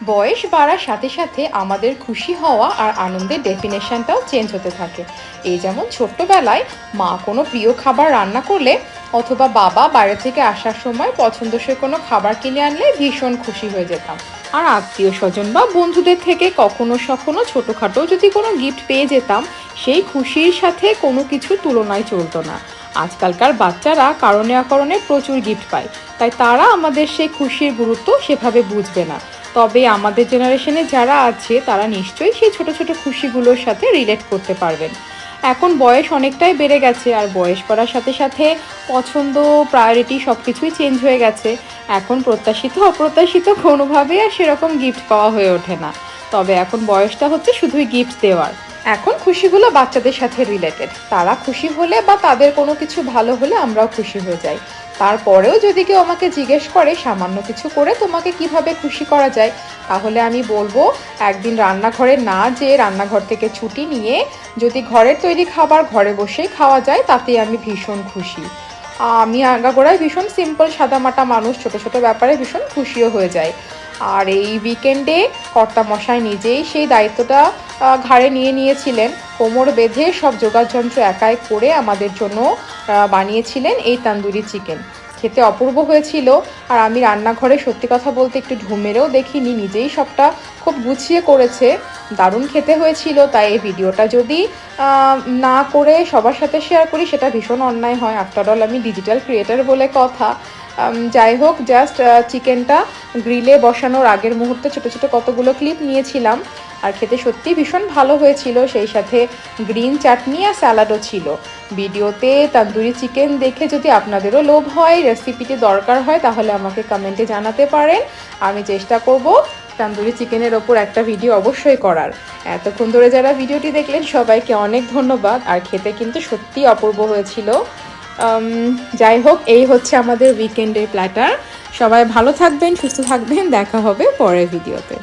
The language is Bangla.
বয়স বাড়ার সাথে সাথে আমাদের খুশি হওয়া আর আনন্দের ডেফিনেশনটাও চেঞ্জ হতে থাকে। এই যেমন ছোট্টবেলায় মা কোনো প্রিয় খাবার রান্না করলে অথবা বাবা বাইরে থেকে আসার সময় পছন্দসই কোনো খাবার কিনে আনলে ভীষণ খুশি হয়ে যেতাম। আর আত্মীয় স্বজন বা বন্ধুদের থেকে কখনো সখনো ছোটোখাটো যদি কোনো গিফট পেয়ে যেতাম, সেই খুশির সাথে কোনো কিছু তুলনায় চলতো না। আজকালকার বাচ্চারা কারণে অকারণে প্রচুর গিফট পায়, তাই তারা আমাদের সেই খুশির গুরুত্ব সেভাবে বুঝবে না। তবে আমাদের জেনারেশনে যারা আছে, তারা নিশ্চয়ই সেই ছোট ছোট খুশিগুলোর সাথে রিলেট করতে পারবেন। এখন বয়স অনেকটাই বেড়ে গেছে, আর বয়স বাড়ার সাথে সাথে পছন্দ প্রায়োরিটি সব কিছুই চেঞ্জ হয়ে গেছে। এখন প্রত্যাশিত, অপ্রত্যাশিত কোনোভাবেই আর সেরকম গিফট পাওয়া হয়ে ওঠে না। তবে এখন বয়সটা হচ্ছে শুধুই গিফট দেওয়ার। এখন খুশিগুলো বাচ্চাদের সাথে রিলেটেড তারা খুশি হলে বা তাদের কোনো কিছু ভালো হলে আমরাও খুশি হয়ে যাই। তারপরেও যদি কেউ আমাকে জিজ্ঞেস করে সামান্য কিছু করে তোমাকে কীভাবে খুশি করা যায়, তাহলে আমি বলব, একদিন রান্নাঘরে না যেয়ে রান্নাঘর থেকে ছুটি নিয়ে যদি ঘরের তৈরি খাবার ঘরে বসেই খাওয়া যায় তাতেই আমি ভীষণ খুশি। আমি আগাগোড়ায় ভীষণ সিম্পল সাদামাটা মানুষ, ছোট ছোট ব্যাপারে ভীষণ খুশিও হয়ে যায় আর এই উইকেন্ডে কর্তামশাই নিজেই সেই দায়িত্বটা ঘাড়ে নিয়ে নিয়েছিলেন। কোমর বেঁধে সব যোগাযন্ত্র একাই করে আমাদের জন্য বানিয়েছিলেন এই তান্দুরি চিকেন। খেতে অপূর্ব হয়েছিল আর আমি রান্নাঘরে সত্যি কথা বলতে একটু ঢুমেরেও দেখিনি, নিজেই সবটা খুব গুছিয়ে করেছে। দারুণ খেতে হয়েছিল, তাই এই ভিডিওটা যদি না করে সবার সাথে শেয়ার করি, সেটা ভীষণ অন্যায় হয়। আফটার অল আমি ডিজিটাল ক্রিয়েটার বলে কথা। যাই হোক জাস্ট চিকেনটা গ্রিলে বসানোর আগের মুহূর্তে ছোট ছোট কতগুলো ক্লিপ নিয়েছিলাম। আর খেতে সত্যি ভীষণ ভালো হয়েছিল। সেই সাথে গ্রিন চাটনি আর স্যালাডও ছিল। ভিডিওতে তান্দুরি চিকেন দেখে যদি আপনাদেরও লোভ হয় রেসিপিটি দরকার হয়, তাহলে আমাকে কমেন্টে জানাতে পারেন। আমি চেষ্টা করব তান্দুরি চিকেনের ওপর একটা ভিডিও অবশ্যই করার। এতক্ষণ ধরে যারা ভিডিওটি দেখলেন, সবাইকে অনেক ধন্যবাদ। আর খেতে কিন্তু সত্যি অপূর্ব হয়েছিল। যাই হোক, এই হচ্ছে আমাদের উইকেন্ডের প্ল্যাটার সবাই ভালো থাকবেন, সুস্থ থাকবেন, দেখা হবে পরের ভিডিওতে